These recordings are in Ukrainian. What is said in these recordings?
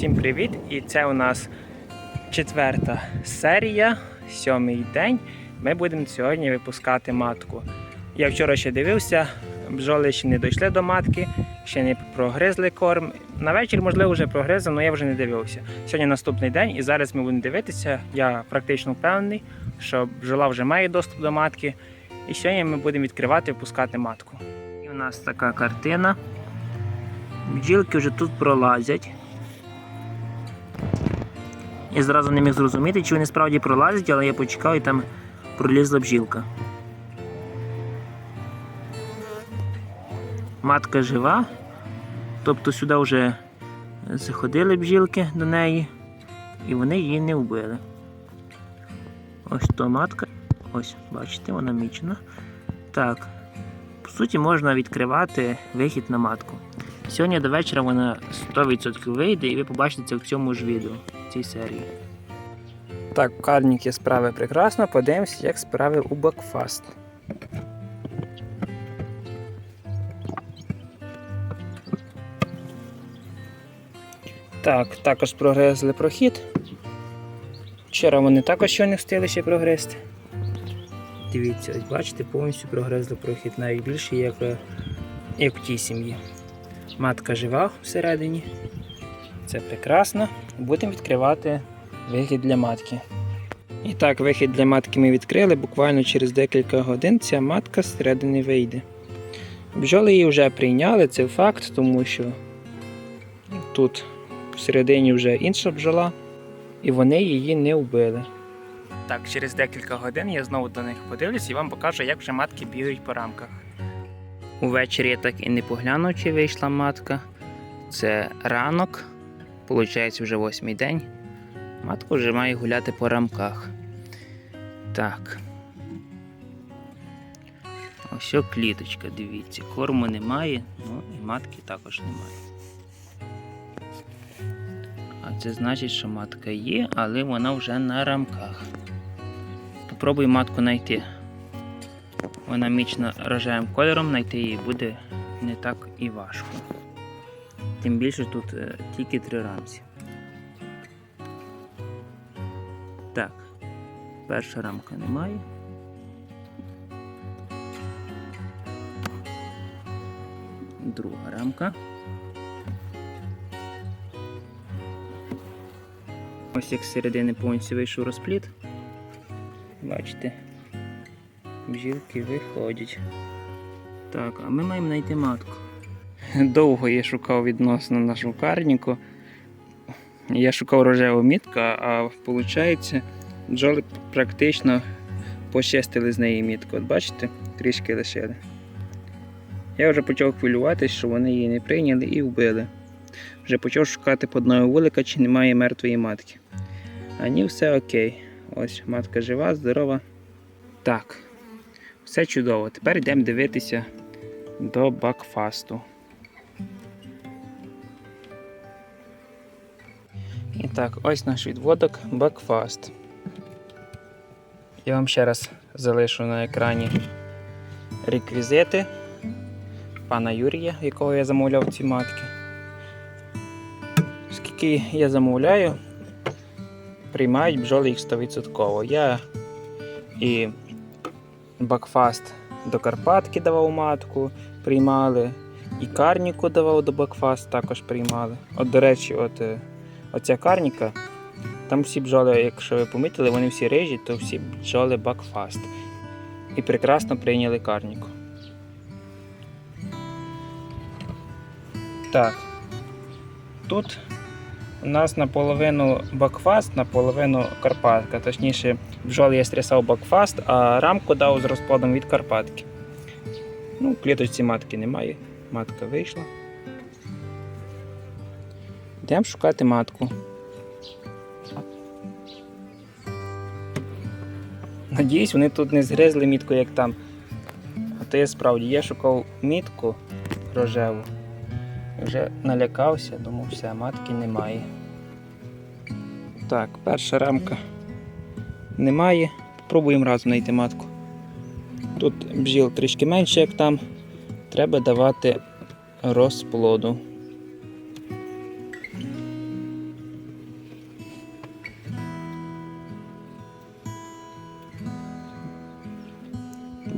Всім привіт! І це у нас четверта серія, сьомий день. Ми будемо сьогодні випускати матку. Я вчора ще дивився, бджоли ще не дійшли до матки, ще не прогризли корм. На вечір, можливо, вже прогризли, але я вже не дивився. Сьогодні наступний день, і зараз ми будемо дивитися. Я практично впевнений, що бджола вже має доступ до матки. І сьогодні ми будемо відкривати і випускати матку. І у нас така картина. Бджілки вже тут пролазять. Я зразу не міг зрозуміти, чи вони справді пролазять, але я почекав і там пролізла бджілка. Матка жива, тобто сюди вже заходили бджілки до неї, і вони її не вбили. Ось то матка. Ось, бачите, вона мічена. Так. По суті, можна відкривати вихід на матку. Сьогодні до вечора вона 100% вийде, і ви побачите це в цьому ж відео, цій серії. Так, у кадніки справи прекрасно. Подивимося, як справи у Бакфаст. Так, також прогризли прохід. Вчора вони також ще не встигли ще прогризти. Дивіться, ось бачите, повністю прогризли прохід навіть більше, як, е, як в тій сім'ї. Матка жива всередині. Це прекрасно. Будемо відкривати вихід для матки. І так, вихід для матки ми відкрили. Буквально через декілька годин ця матка зсередини вийде. Бджоли її вже прийняли, це факт, тому що тут всередині вже інша бджола, і вони її не вбили. Так, через декілька годин я знову до них подивлюсь і вам покажу, як вже матки бігають по рамках. Увечері я так і не поглянув, чи вийшла матка. Це ранок, виходить, вже восьмий день. Матка вже має гуляти по рамках. Так. Ось кліточка, дивіться. Корму немає, ну і матки також немає. А це значить, що матка є, але вона вже на рамках. Попробуй матку знайти. Вона мічно рожевим кольором, знайти її буде не так і важко. Тим більше тут е, тільки три рамці. Так, перша рамка немає. Друга рамка. Ось як з середини повністю вийшов розпліт. Бачите, бжілки виходять. Так, а ми маємо знайти матку. Довго я шукав відносно нашу карніку. Я шукав рожеву мітку, а виходить, бджоли практично пощастили з неї мітку. От бачите, трішки лишили. Я вже почав хвилюватися, що вони її не прийняли і вбили. Вже почав шукати по одного вулика, чи немає мертвої матки. А ні, все окей. Ось матка жива, здорова. Так, все чудово. Тепер йдемо дивитися до бакфасту. Так, ось наш відводок Бакфаст. Я вам ще раз залишу на екрані реквізити пана Юрія, якого я замовляв ці матки. Скільки я замовляю, приймають бджоли їх 100%. Я і Бакфаст до Карпатки давав матку, приймали, і карніку давав до Бакфаст, також приймали. От, до речі, от е, оця карніка, там всі бджоли, якщо ви помітили, вони всі рижі, то всі бджоли Бакфаст. І прекрасно прийняли карніку. Так. Тут у нас наполовину бакфаст, наполовину Карпатка. Точніше, бджоли я стрясав бакфаст, а рамку дав з розплодом від Карпатки. Ну, кліточці матки немає. Матка вийшла. Йдемо шукати матку. Надіюсь, вони тут не згризли мітку, як там. А то я справді я шукав мітку рожеву. Вже налякався, думав, все, матки немає. Так, перша рамка немає. Пробуємо разом знайти матку. Тут бджіл трішки менше, як там. Треба давати розплоду.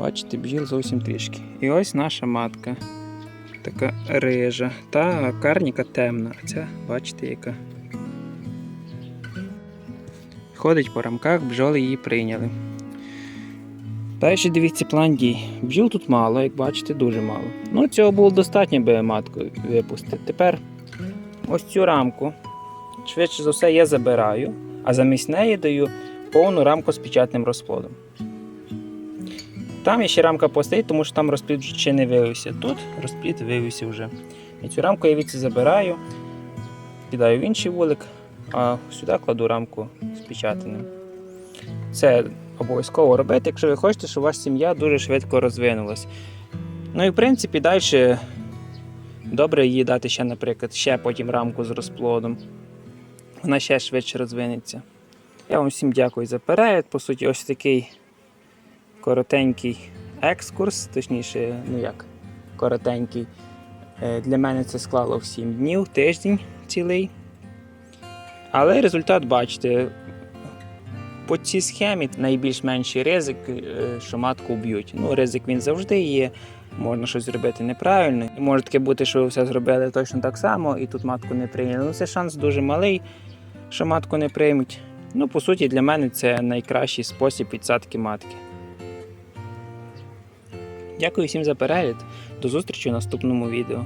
Бачите, бджіл зовсім трішки. І ось наша матка. Така рижа. Та карніка темна, а ця, бачите, яка. Ходить по рамках, бджоли її прийняли. Далі дивіться план дій. Бджіл тут мало, як бачите, дуже мало. Ну, цього було достатньо, би матку випустити. Тепер ось цю рамку, швидше за все, я забираю, а замість неї даю повну рамку з печатним розплодом. Там ще рамка постоїть, тому що там розплід ще не виявився. Тут розплід виявився вже. І цю рамку я відси забираю, кидаю в інший вулик, а сюди кладу рамку з печатаним. Це обов'язково робити, якщо ви хочете, щоб ваша сім'я дуже швидко розвинулась. Ну і в принципі далі добре їй дати ще, наприклад, ще потім рамку з розплодом. Вона ще швидше розвинеться. Я вам всім дякую за перегляд. По суті, ось такий коротенький екскурс, точніше, ну як, коротенький. Е, Для мене це склало в 7 днів, тиждень цілий. Але результат бачите. По цій схемі найбільш менший ризик, е, що матку вб'ють. Ну, ризик він завжди є. Можна щось зробити неправильно. І може таке бути, що ви все зробили точно так само, і тут матку не прийняли. Ну, це шанс дуже малий, що матку не приймуть. Ну, по суті, для мене це найкращий спосіб підсадки матки. Дякую всім за перегляд. До зустрічі у наступному відео.